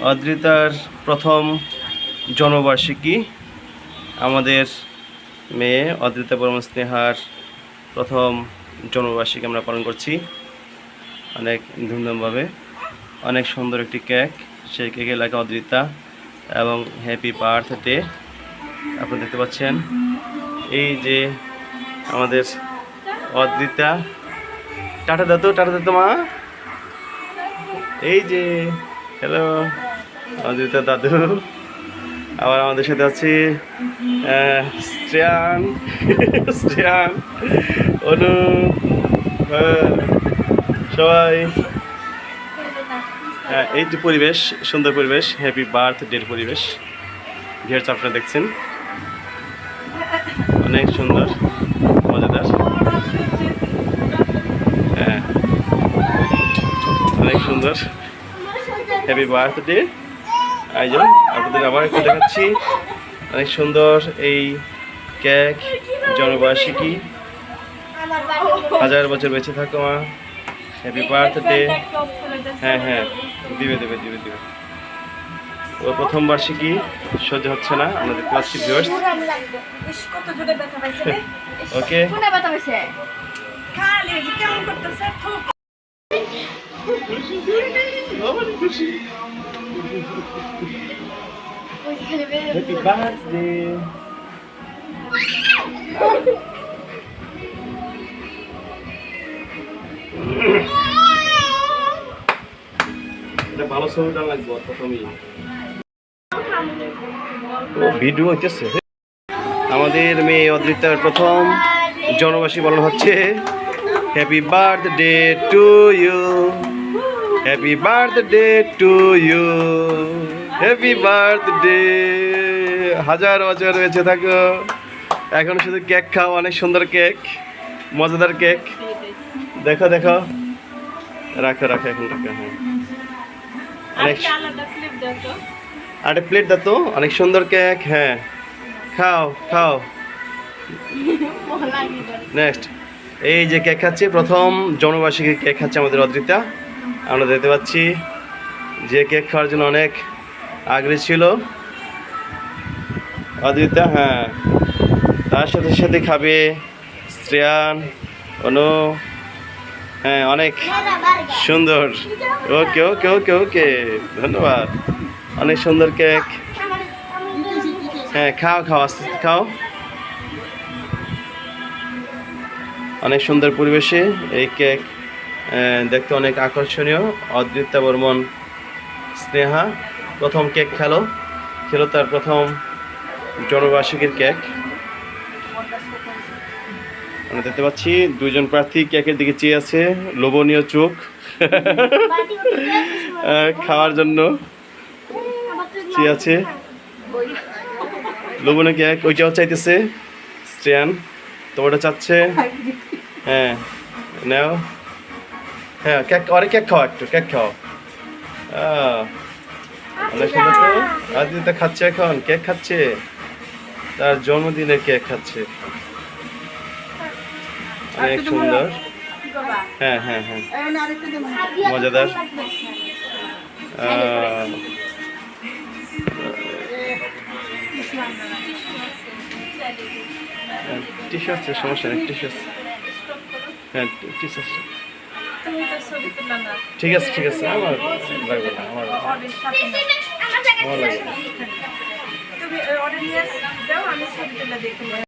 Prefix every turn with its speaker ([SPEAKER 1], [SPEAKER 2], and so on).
[SPEAKER 1] অদ্রিতার প্রথম জন্মবার্ষিকী আমাদের মেয়ে অদ্রিতা বর্মন স্নেহার প্রথম জন্মবার্ষিকী আমরা পালন করছি। অনেক ধুমধামভাবে। অনেক সুন্দর একটি কেক। সেই কেকে লেখা অদ্রিতা এবং হ্যাপি বার্থ ডে আপনারা দেখতে পাচ্ছেন। এই যে আমাদের অদ্রিতা। টাটা দাতো টাটা দাতো মা এই যে হ্যালো অদ্রিতা দাদু। আবার আমাদের সাথে আছে শ্রেয়ান। শ্রেয়ান, অনু সবাই। এই যে পরিবেশ, সুন্দর পরিবেশ হ্যাপি বার্থ ডের পরিবেশ। ভিয়ার্স আপনারা দেখছেন। অনেক সুন্দর। হ্যাপি বার্থডে আয়োজন আপনাদের আবার একটু দেখাচ্ছি। অনেক সুন্দর এই কেক জন্মবার্ষিকী হাজার বছর বেঁচে থাকো মা। হ্যাপি বার্থডে হ্যাঁ হ্যাঁ দিবে দেবে দিবে দিবে। ও প্রথম বার্ষিকী সহ্য হচ্ছে না। আমাদের ক্লাস ভিউয়ার্স ওকে বার্থডে এটা ভালো প্রথমেই ভিডিও আমাদের মেয়ে অদ্রিতার প্রথম জনবাসী পালন হচ্ছে। Happy birthday to you happy birthday to you happy birthday হাজার বছর বেঁচে থাকো। এখন শুধু কেক খাও অনেক সুন্দর কেক মজাদার কেক দেখো দেখো। রাখো রাখো এখন রাখো হ্যাঁ। অনেক আর প্লেট দাও তো। অনেক সুন্দর কেক হ্যাঁ। খাও খাও। নেক্সট এই যে কেক খাচ্ছে প্রথম জন্মবার্ষিকী কেক খাচ্ছে আমাদের অদ্রিতা। আমরা দেখতে পাচ্ছি যে কেক খাওয়ার জন্য অনেক আগ্রহী ছিল। অদ্রিতা হ্যাঁ। তার সাথে সাথে খাবে শ্রেয়ান, অনু হ্যাঁ অনেক সুন্দর। ওকে ওকে ওকে ওকে, ধন্যবাদ। অনেক সুন্দর কেক। হ্যাঁ খাও খাও, আস্তে আস্তে খাও। অনেক সুন্দর পরিবেশে এই কেক। দেখতে অনেক আকর্ষণীয়। অদ্রিতা বর্মন স্নেহা প্রথম কেক খেলো। খেলো তার প্রথম জনবার্ষিকীর কেক। আমরা দেখতে পাচ্ছি দুজন প্রার্থী কেকের দিকে চেয়ে আছে। লোভনীয় চোখ। খাওয়ার জন্য চেয়ে আছে। লোভনীয় কেক ওইটাও চাইতেছে। শ্রেয়ান তোমারটা চাচ্ছে? হ্যাঁ নাও। হ্যাঁ কেক অনেক কেক খাও একটু কেক খাও। অনেক সুন্দর তো আদিত্য খাচ্ছে এখন কেক খাচ্ছে। তার জন্মদিনের কেক খাচ্ছে। অনেক সুন্দর। হ্যাঁ হ্যাঁ হ্যাঁ। মজাদার। টিস্যু আছে সমস্যা নেই আছে। হ্যাঁ টিস্যু ঠিক আছে ঠিক আছে আমার লাগবে না আমার লাগবে না।